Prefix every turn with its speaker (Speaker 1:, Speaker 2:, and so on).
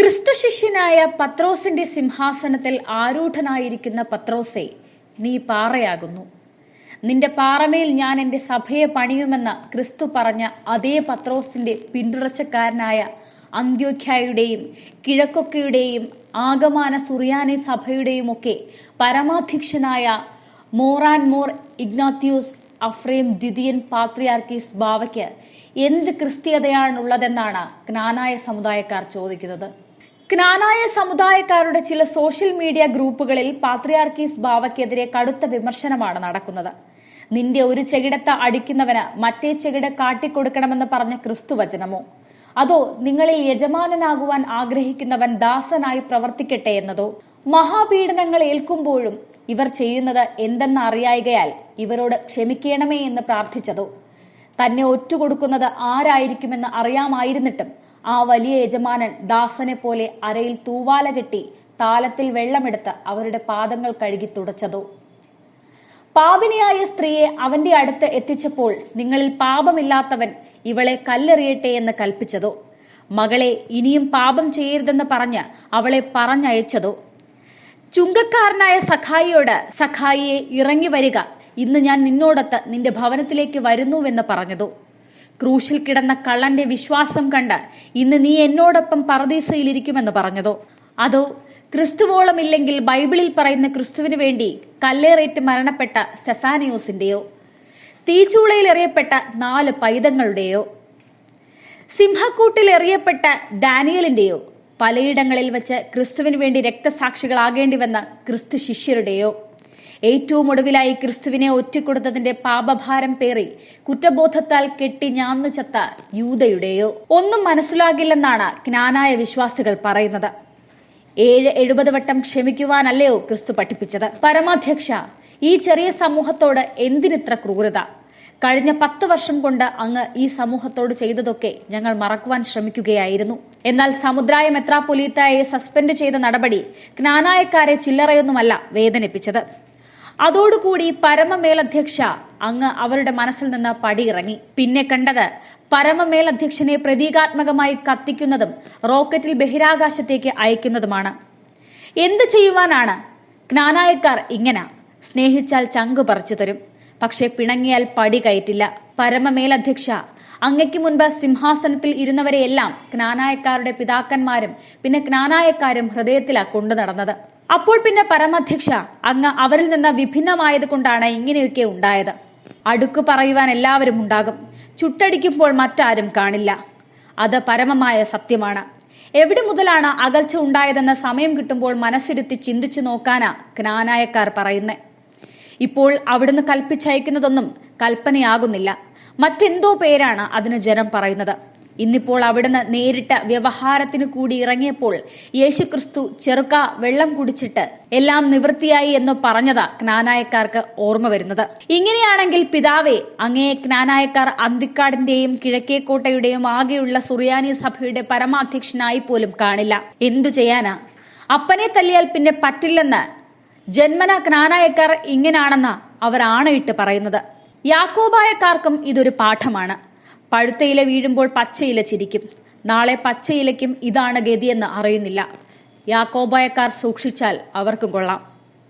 Speaker 1: ക്രിസ്തു ശിഷ്യനായ പത്രോസിന്റെ സിംഹാസനത്തിൽ ആരൂഢനായിരിക്കുന്ന പത്രോസെ നീ പാറയാകുന്നു. നിന്റെ പാറമേൽ ഞാൻ എന്റെ സഭയെ പണിയുമെന്ന ക്രിസ്തു പറഞ്ഞ അതേ പത്രോസിന്റെ പിന്തുടർച്ചക്കാരനായ അന്ത്യോഖ്യായുടെയും കിഴക്കൊക്കെയുടെയും ആഗമാന സുറിയാനി സഭയുടെയും ഒക്കെ പരമാധ്യക്ഷനായ മോറാൻ മോർ ഇഗ്നാത്യൂസ് അഫ്രേം ദ്വിതീയൻ പാത്രിയാർക്കീസ് ബാവയ്ക്ക് എന്ത് ക്രിസ്തീയതയാണുള്ളതെന്നാണ് ജ്ഞാനായ സമുദായക്കാർ ചോദിക്കുന്നത്. ജ്ഞാനായ സമുദായക്കാരുടെ ചില സോഷ്യൽ മീഡിയ ഗ്രൂപ്പുകളിൽ പാത്രിയാർക്കീസ് ബാവയ്ക്കെതിരെ കടുത്ത വിമർശനമാണ് നടക്കുന്നത്. നിന്റെ ഒരു ചെകിടത്ത അടിക്കുന്നവന് മറ്റേ ചെകിട കാട്ടിക്കൊടുക്കണമെന്ന് പറഞ്ഞ ക്രിസ്തുവചനമോ അതോ നിങ്ങളിൽ യജമാനനാകുവാൻ ആഗ്രഹിക്കുന്നവൻ ദാസനായി പ്രവർത്തിക്കട്ടെ എന്നതോ? മഹാപീഡനങ്ങൾ ഏൽക്കുമ്പോഴും ഇവർ ചെയ്യുന്നത് എന്തെന്ന് അറിയായികയാൽ ഇവരോട് ക്ഷമിക്കണമേ എന്ന് പ്രാർത്ഥിച്ചതോ? തന്നെ ഒറ്റുകൊടുക്കുന്നത് ആരായിരിക്കുമെന്ന് അറിയാമായിരുന്നിട്ടും ആ വലിയ യജമാനൻ ദാസനെ പോലെ അരയിൽ തൂവാല കെട്ടി താലത്തിൽ വെള്ളമെടുത്ത് അവരുടെ പാദങ്ങൾ കഴുകി തുടച്ചതോ. പാപിനിയായ സ്ത്രീയെ അവന്റെ അടുത്ത് എത്തിച്ചപ്പോൾ നിങ്ങളിൽ പാപമില്ലാത്തവൻ ഇവളെ കല്ലെറിയട്ടെ എന്ന് കൽപ്പിച്ചതോ. മകളെ ഇനിയും പാപം ചെയ്യരുതെന്ന് പറഞ്ഞ് അവളെ പറഞ്ഞയച്ചതോ. ചുങ്കക്കാരനായ സഖായിയോട് സഖായിയെ ഇറങ്ങി വരിക. ഇന്ന് ഞാൻ നിന്നോടൊത്ത് നിന്റെ ഭവനത്തിലേക്ക് വരുന്നുവെന്ന് പറഞ്ഞതോ. ക്രൂശിൽ കിടന്ന കള്ളന്റെ വിശ്വാസം കണ്ട് ഇന്ന് നീ എന്നോടൊപ്പം പറദീസയിലിരിക്കുമെന്ന് പറഞ്ഞതോ? അതോ ക്രിസ്തുവോളമില്ലെങ്കിൽ ബൈബിളിൽ പറയുന്ന ക്രിസ്തുവിന് വേണ്ടി കല്ലേറേറ്റ് മരണപ്പെട്ട സ്റ്റെഫാനിയോസിന്റെയോ? തീച്ചൂളയിൽ എറിയപ്പെട്ട നാല് പൈതങ്ങളുടെയോ? സിംഹക്കൂട്ടിൽ എറിയപ്പെട്ട ഡാനിയലിന്റെയോ? പലയിടങ്ങളിൽ വെച്ച് ക്രിസ്തുവിന് വേണ്ടി രക്തസാക്ഷികളാകേണ്ടി വന്ന ക്രിസ്തു ശിഷ്യരുടെയോ? ഏറ്റവും ഒടുവിലായി ക്രിസ്തുവിനെ ഒറ്റിക്കൊടുത്തതിന്റെ പാപഭാരം പേറി കുറ്റബോധത്താൽ കെട്ടി ഞാന്നു ചത്ത യൂതയുടെയോ ഒന്നും മനസ്സിലാകില്ലെന്നാണ് ജ്ഞാനായ വിശ്വാസികൾ പറയുന്നത്. ഏഴ് എഴുപത് വട്ടം ക്ഷമിക്കുവാനല്ലയോ ക്രിസ്തു പഠിപ്പിച്ചത്? പരമാധ്യക്ഷ ഈ ചെറിയ സമൂഹത്തോട് എന്തിനിത്ര ക്രൂരത? കഴിഞ്ഞ പത്ത് വർഷം കൊണ്ട് അങ്ങ് ഈ സമൂഹത്തോട് ചെയ്തതൊക്കെ ഞങ്ങൾ മറക്കുവാൻ ശ്രമിക്കുകയായിരുന്നു. എന്നാൽ സമുദ്രായ മെത്രാപൊലീത്തായെ സസ്പെൻഡ് ചെയ്ത നടപടി ജ്ഞാനായക്കാരെ ചില്ലറയൊന്നുമല്ല വേദനിപ്പിച്ചത്. അതോടുകൂടി പരമമേലധ്യക്ഷ അങ്ങ് അവരുടെ മനസ്സിൽ നിന്ന് പടിയിറങ്ങി. പിന്നെ കണ്ടത് പരമമേലധ്യക്ഷനെ പ്രതീകാത്മകമായി കത്തിക്കുന്നതും റോക്കറ്റിൽ ബഹിരാകാശത്തേക്ക് അയക്കുന്നതുമാണ്. എന്ത് ചെയ്യുവാനാണ്? ജ്ഞാനായക്കാർ ഇങ്ങനെ സ്നേഹിച്ചാൽ ചങ്കു പറിച്ചു തരും. പക്ഷെ പിണങ്ങിയാൽ പടി കയറ്റില്ല. പരമമേലധ്യക്ഷ അങ്ങയ്ക്ക് മുൻപ് സിംഹാസനത്തിൽ ഇരുന്നവരെയെല്ലാം ജ്ഞാനായക്കാരുടെ പിതാക്കന്മാരും പിന്നെ ജ്ഞാനായക്കാരും ഹൃദയത്തിലാണ് കൊണ്ടു നടന്നത്. അപ്പോൾ പിന്നെ പരമാധ്യക്ഷ അങ്ങ് അവരിൽ നിന്ന് വിഭിന്നമായത് കൊണ്ടാണ് ഇങ്ങനെയൊക്കെ ഉണ്ടായത്. അടുക്കു പറയുവാൻ എല്ലാവരും ഉണ്ടാകും. ചുട്ടടിക്കുമ്പോൾ മറ്റാരും കാണില്ല. അത് പരമമായ സത്യമാണ്. എവിടെ മുതലാണ് അകൽച്ച ഉണ്ടായതെന്ന് സമയം കിട്ടുമ്പോൾ മനസ്സിരുത്തി ചിന്തിച്ചു നോക്കാനാ ജ്ഞാനായക്കാർ പറയുന്നത് ഇപ്പോൾ അവിടുന്ന് കൽപ്പിച്ചയക്കുന്നതൊന്നും കൽപ്പനയാകുന്നില്ല. മറ്റെന്തോ പേരാണ് അതിന് ജനം പറയുന്നത്. ഇന്നിപ്പോൾ അവിടുന്ന് നേരിട്ട വ്യവഹാരത്തിന് കൂടി ഇറങ്ങിയപ്പോൾ യേശുക്രിസ്തു ചെറുക്ക വെള്ളം കുടിച്ചിട്ട് എല്ലാം നിവൃത്തിയായി എന്ന് പറഞ്ഞതാ ജ്ഞാനായക്കാർക്ക് ഓർമ്മ വരുന്നത്. ഇങ്ങനെയാണെങ്കിൽ പിതാവേ അങ്ങേ ജ്ഞാനായക്കാർ അന്തിക്കാടിന്റെയും കിഴക്കേക്കോട്ടയുടെയും ആകെയുള്ള സുറിയാനി സഭയുടെ പരമാധ്യക്ഷനായി പോലും കാണില്ല. എന്തു ചെയ്യാനാ? അപ്പനെ തല്ലിയാൽ പിന്നെ പറ്റില്ലെന്ന് ജന്മന ജ്ഞാനായക്കാർ ഇങ്ങനാണെന്ന അവർ ആണയിട്ട് പറയുന്നത്. യാക്കോബായക്കാർക്കും ഇതൊരു പാഠമാണ്. പഴുത്തയില വീഴുമ്പോൾ പച്ചയില ചിരിക്കും. നാളെ പച്ചയിലയ്ക്കും ഇതാണ് ഗതിയെന്ന് അറിയുന്നില്ല. യാക്കോബായക്കാർ സൂക്ഷിച്ചാൽ അവർക്കും കൊള്ളാം.